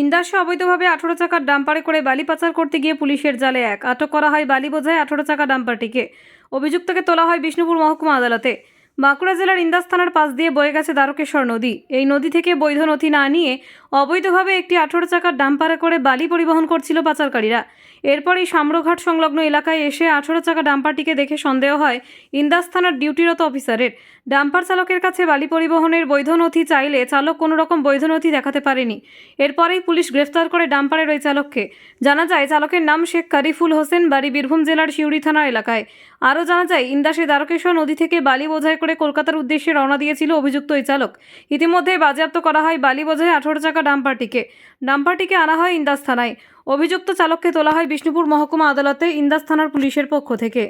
ইন্দাসে অবৈধভাবে আঠারো চাকার ডাম্পারে করে বালি পাচার করতে গিয়ে পুলিশের জালে এক। আটক করা হয় বালি বোঝায় আঠারো চাকা ডাম্পারটিকে। অভিযুক্তকে তোলা হয় বিষ্ণুপুর মহকুমা আদালতে। বাঁকুড়া জেলার ইন্দাস থানার পাশ দিয়ে বয়ে গেছে দ্বারকেশ্বর নদী। এই নদী থেকে বৈধ নথি না নিয়ে অবৈধভাবে একটি আঠারো চাকার ডাম্পারে করে বালি পরিবহন করছিল পাচারকারীরা। এরপরই সাম্রঘাট সংলগ্ন এলাকায় এসে আঠারো চাকা ডাম্পারটিকে দেখে সন্দেহ হয় ইন্দাস থানার ডিউটিরত অফিসারের। ডাম্পার চালকের কাছে বালি পরিবহনের বৈধ নথি চাইলে চালক কোনো রকম বৈধ নথি দেখাতে পারেনি। এরপরেই পুলিশ গ্রেফতার করে ডাম্পারের ওই চালককে। জানা যায়, চালকের নাম শেখ কারিফুল হোসেন, বাড়ি বীরভূম জেলার শিউরি থানা এলাকায়। আরও জানা যায়, ইন্দাসে দ্বারকেশ্বর নদী থেকে বালি বোঝাই করে কলকাতার উদ্দেশ্যে রওনা দিয়েছিল অভিযুক্ত ওই চালক। ইতিমধ্যে বাজেয়াপ্ত করা হয় বালি বোঝাই আঠারো চাকা ডাম্পারটিকে। ডাম্পারটিকে আনা হয় ইন্দাস থানায়। অভিযুক্ত চালককে তোলা হয় বিষ্ণুপুর মহকুমা আদালতে ইন্দাস থানার পুলিশের পক্ষ থেকে।